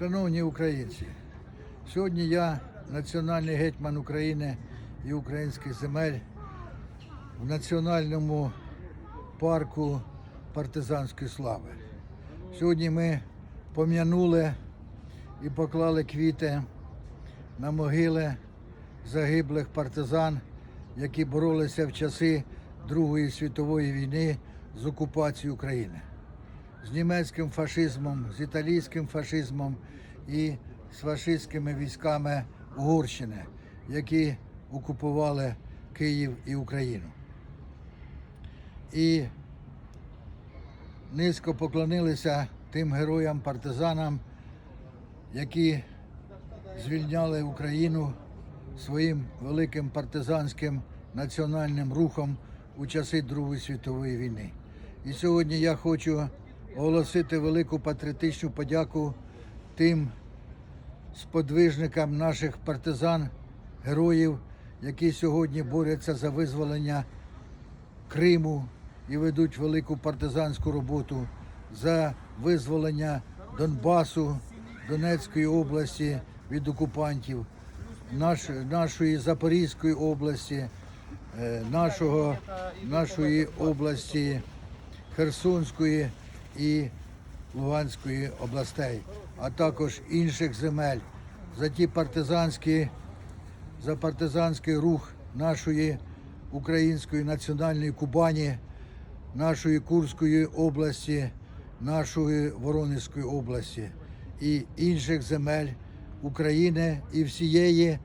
Шановні українці, сьогодні я, національний гетьман України і українських земель, в національному парку партизанської слави. Сьогодні ми пом'янули і поклали квіти на могили загиблих партизан, які боролися в часи Другої світової війни з окупацією України з німецьким фашизмом, з італійським фашизмом і з фашистськими військами Угорщини, які окупували Київ і Україну. І низько поклонилися тим героям-партизанам, які звільняли Україну своїм великим партизанським національним рухом у часи Другої світової війни. І сьогодні я хочу оголосити велику патріотичну подяку тим сподвижникам наших партизан, героїв, які сьогодні борються за визволення Криму і ведуть велику партизанську роботу за визволення Донбасу, Донецької області від окупантів, наш, нашої Запорізької області, е, нашого, нашої області Херсонської і Луганської областей, а також інших земель за ті партизанські за партизанський рух нашої української національної Кубані, нашої Курської області, нашої Воронезької області і інших земель України і всієї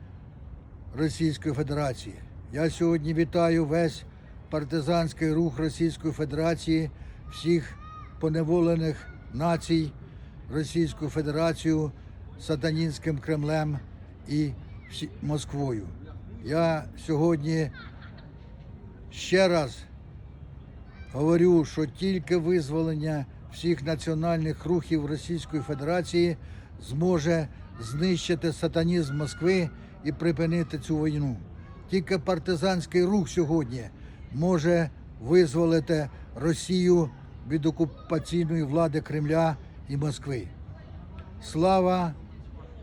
Російської Федерації. Я сьогодні вітаю весь партизанський рух Російської Федерації, всіх поневолених націй Російською Федерацією, сатанінським Кремлем і Москвою. Я сьогодні ще раз говорю, що тільки визволення всіх національних рухів Російської Федерації зможе знищити сатанізм Москви і припинити цю війну. Тільки партизанський рух сьогодні може визволити Росію від окупаційної влади Кремля і Москви. Слава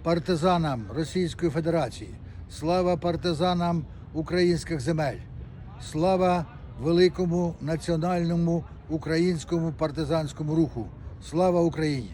партизанам Російської Федерації, слава партизанам українських земель, слава великому національному українському партизанському руху. Слава Україні!